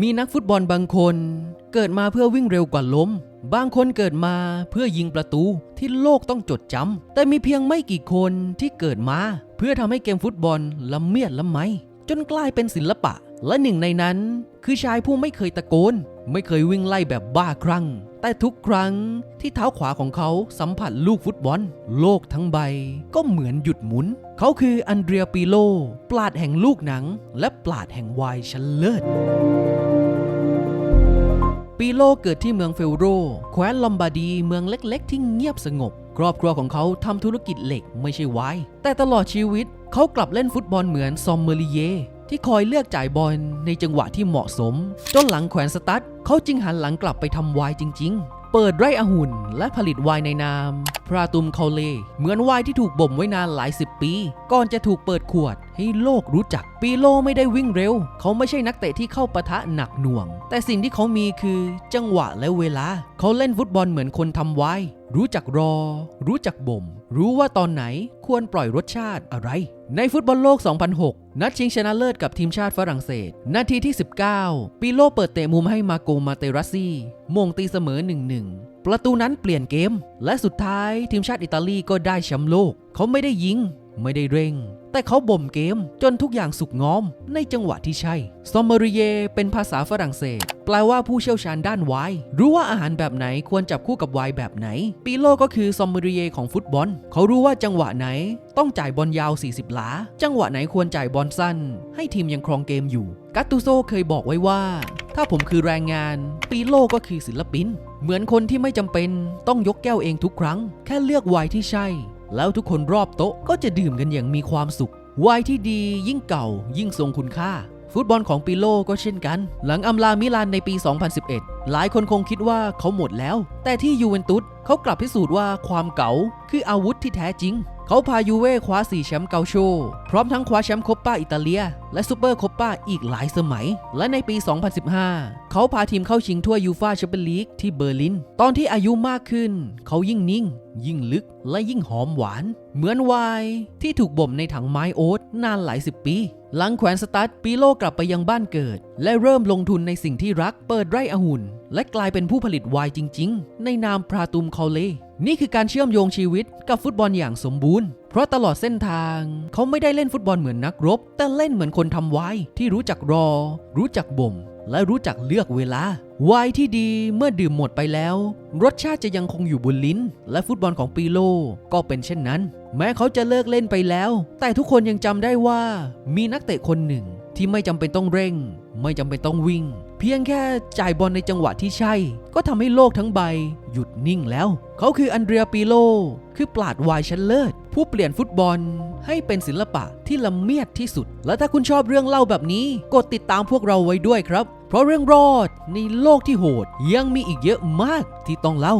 มีนักฟุตบอลบางคนเกิดมาเพื่อวิ่งเร็วกว่าล้ม บางคนเกิดมาเพื่อยิงประตูที่โลกต้องจดจำ แต่มีเพียงไม่กี่คนที่เกิดมา เพื่อทำให้เกมฟุตบอลละเมียดละไม จนกลายเป็นศิลปะ และหนึ่งในนั้น คือชายผู้ไม่เคยตะโกน ไม่เคยวิ่งไล่แบบบ้าคลั่ง แต่ทุกครั้งที่เท้าขวาของเขาสัมผัสลูกฟุตบอล โลกทั้งใบ ก็เหมือนหยุดหมุน เขาคืออันเดรียปิโล ปราดแห่งลูกหนัง และปราดแห่งวายชั้นเลิศปีโลเกิดที่เมืองเฟลโร แคว้นลอมบาร์ดีเมืองเล็กๆ ที่เงียบสงบ ครอบครัวของเขาทำธุรกิจเหล็กไม่ใช่ไวน์แต่ตลอดชีวิตเขากลับเล่นฟุตบอลเหมือนซอมเมอริเย ที่คอยเลือกจ่ายบอลในจังหวะที่เหมาะสม จนหลังแขวนสตั๊ดเขาจึงหันหลังกลับไปทำวน์จริง ๆ เปิดไร่องุ่นและผลิตวน์ในนาม พราตุมคาเล เหมือนวน์ที่ถูกบ่มไว้นานหลายสิบปี ก่อนจะถูกเปิดขวดให้โลกรู้จัก ปีโลไม่ได้วิ่งเร็ว เขาไม่ใช่นักเตะที่เข้าปะทะหนักหน่วง แต่สิ่งที่เขามีคือจังหวะและเวลา เขาเล่นฟุตบอลเหมือนคนทำวน์รู้จักรอ รู้จักบ่ม รู้ว่าตอนไหนควรปล่อยรสชาติอะไร ในฟุตบอลโลก 2006 นัดชิงชนะเลิศกับทีมชาติฝรั่งเศส นาทีที่ 19ปีโลเปิดเตะมุมให้มาโกมาเตรัสซี่มงตีเสมอ 1-1 ประตูนั้นเปลี่ยนเกม และสุดท้ายทีมชาติอิตาลีก็ได้แชมป์โลก เขาไม่ได้ยิง ไม่ได้เร่ง แต่เขาบ่มเกมจนทุกอย่างสุกงอม ในจังหวะที่ใช่ ซอมเมริเยเป็นภาษาฝรั่งเศส แปลว่าผู้เชี่ยวชาญด้านไวน์รู้ว่าอาหารแบบไหนควรจับคู่กับไวน์แบบไหน ปีโลก็คือซอมเมริเยของฟุตบอล เขารู้ว่าจังหวะไหน ต้องจ่ายบอลยาว 40 หลา จังหวะไหนควรจ่ายบอลสั้น ให้ทีมยังครองเกมอยู่กัตตูโซเคยบอกไว้ว่า ถ้าผมคือแรงงาน ปีโลก็คือศิลปิน เหมือนคนที่ไม่จำเป็นต้องยกแก้วเองทุกครั้ง แค่เลือกไวน์ที่ใช่ แล้วทุกคนรอบโต๊ะก็จะดื่มกันอย่างมีความสุขไวน์ที่ดียิ่งเก่ายิ่งทรงคุณค่า ฟุตบอลของปิโลก็เช่นกัน หลังอำลามิลานในปี 2011 หลายคนคงคิดว่าเขาหมดแล้ว แต่ที่ยูเวนตุสเขากลับพิสูจน์ว่าความเก่าคืออาวุธที่แท้จริง เขาพายูเว่คว้า 4 แชมป์เกาโชพร้อมทั้งคว้าแชมป์คปป้าอิตาเลีย และซูเปอร์คปป้าอีกหลายสมัย และในปี 2015 เขาพาทีมเข้าชิงถ้วยยูฟ่าแชมเปี้ยนลีกที่เบอร์ลิน ตอนที่อายุมากขึ้น เขายิ่งนิ่ง ยิ่งลึกและยิ่งหอมหวาน เหมือนไวน์ที่ถูกบ่มในถังไม้โอ๊ตนานหลายสิบปี หลังแขวนสตัดปีโลกลับไปยังบ้านเกิดและเริ่มลงทุนในสิ่งที่รักเปิดไร่องุ่น และกลายเป็นผู้ผลิตไวน์จริง ๆ ในนามพราตุมคาเลนี่คือการเชื่อมโยงชีวิตกับฟุตบอลอย่างสมบูรณ์ เพราะตลอดเส้นทาง เขาไม่ได้เล่นฟุตบอลเหมือนนักรบ แต่เล่นเหมือนคนทำไวน์ที่รู้จักรอ รู้จักบ่ม และรู้จักเลือกเวลาไวน์ที่ดีเมื่อดื่มหมดไปแล้ว รสชาติจะยังคงอยู่บนลิ้น และฟุตบอลของปีโลก็เป็นเช่นนั้น แม้เขาจะเลิกเล่นไปแล้ว แต่ทุกคนยังจำได้ว่ามีนักเตะคนหนึ่งที่ไม่จำเป็นต้องเร่ง ไม่จำเป็นต้องวิ่ง เพียงแค่จ่ายบอลในจังหวะที่ใช่ ก็ทำให้โลกทั้งใบ หยุดนิ่งแล้ว เขาคืออันเดรียปิโล คือปราดวายชั้นเลิศ ผู้เปลี่ยนฟุตบอลให้เป็นศิลปะที่ละเมียดที่สุด และถ้าคุณชอบเรื่องเล่าแบบนี้ กดติดตามพวกเราไว้ด้วยครับ เพราะเรื่องรอดในโลกที่โหดยังมีอีกเยอะมากที่ต้องเล่า